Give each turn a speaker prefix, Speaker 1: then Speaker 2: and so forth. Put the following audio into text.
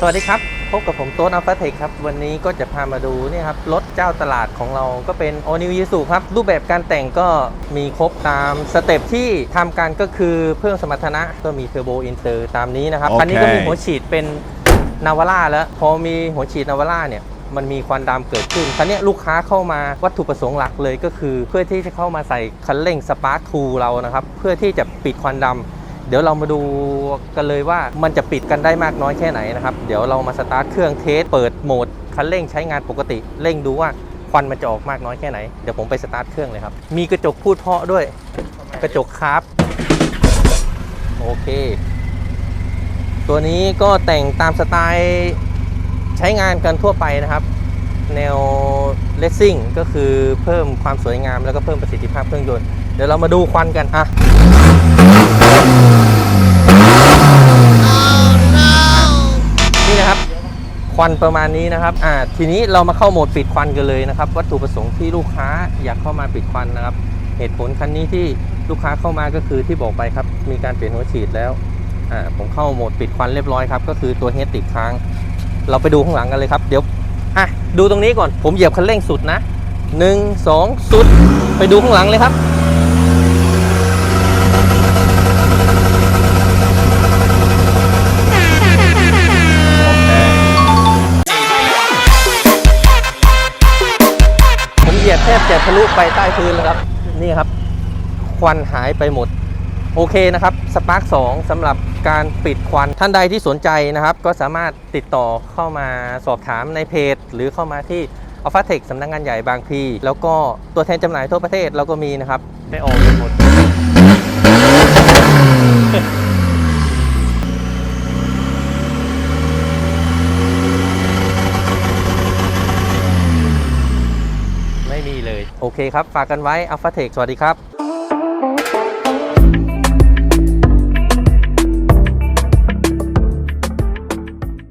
Speaker 1: สวัสดีครับ พบกับผมโต๊นอัลฟาเทคครับ วันนี้ก็จะพามาดูเนี่ยครับ รถเจ้าตลาดของเราก็เป็น o n i w y s u ครับ รูปแบบการแต่งก็มีครบตามสเต็ปที่ทำกันก็คือเพิ่มสมรรถนะก็มีเทอร์โบอินเตอร์ตามนี้นะครับ
Speaker 2: โอเค
Speaker 1: คันนี้ก็มีหัวฉีดเป็นนาวาร่าแล้ว พอมีหัวฉีดนาวาร่าเนี่ยมันมีควันดำเกิดขึ้นคันนี้ลูกค้าเข้ามาวัตถุประสงค์หลักเลยก็คือ เพื่อที่จะเข้ามาใส่คันเร่งสปาร์คทูเรานะครับ เพื่อที่จะปิดควันดำ เดี๋ยวเรามาดูกันเลยว่ามันจะปิดกันได้มากน้อยแค่ไหนนะครับ เดี๋ยวเรามาสตาร์ทเครื่องเทสเปิดโหมดคันเร่งใช้งานปกติ เร่งดูว่าควันมันจะออกมากน้อยแค่ไหน เดี๋ยวผมไปสตาร์ทเครื่องเลยครับ มีกระจกพูดเพาะด้วย กระจกคาร์บโอเค ตัวนี้ก็แต่งตามสไตล์ใช้งานกันทั่วไปนะครับ แนวเลสซิ่งก็คือเพิ่มความสวยงามแล้วก็เพิ่มประสิทธิภาพเครื่องยนต์ เดี๋ยวเรามาดูควันกันอะ ควันประมาณนี้นะครับอ่าทีนี้เรามาเข้าโหมดปิดควันกันเลยนะครับ วัตถุประสงค์ที่ลูกค้าอยากเข้ามาปิดควันนะครับ เหตุผลคันนี้ที่ลูกค้าเข้ามาก็คือที่บอกไปครับ มีการเปลี่ยนหัวฉีดแล้วอ่าผมเข้าโหมดปิดควันเรียบร้อยครับ ก็คือตัวเฮดติดค้าง เราไปดูข้างหลังกันเลยครับ เดี๋ยวอะดูตรงนี้ก่อน ผมเหยียบคันเร่งสุดนะหนึ่งสองสุด ไปดูข้างหลังเลยครับ แทบจะทะลุไปใต้พื้นแล้วครับ นี่ครับ ควันหายไปหมด โอเคนะครับสปาร์ค2สำหรับการปิดควันท่านใดที่สนใจนะครับ ก็สามารถติดต่อเข้ามาสอบถามในเพจ หรือเข้ามาที่อัลฟาเทคสำนักงงานใหญ่บางพี แล้วก็ตัวแทนจำหน่ายทั่วประเทศเราก็มีนะครับ ได้ออกไปหมด ไม่มีเลย โอเคครับ ฝากกันไว้อัลฟาเทคสวัสดีครับ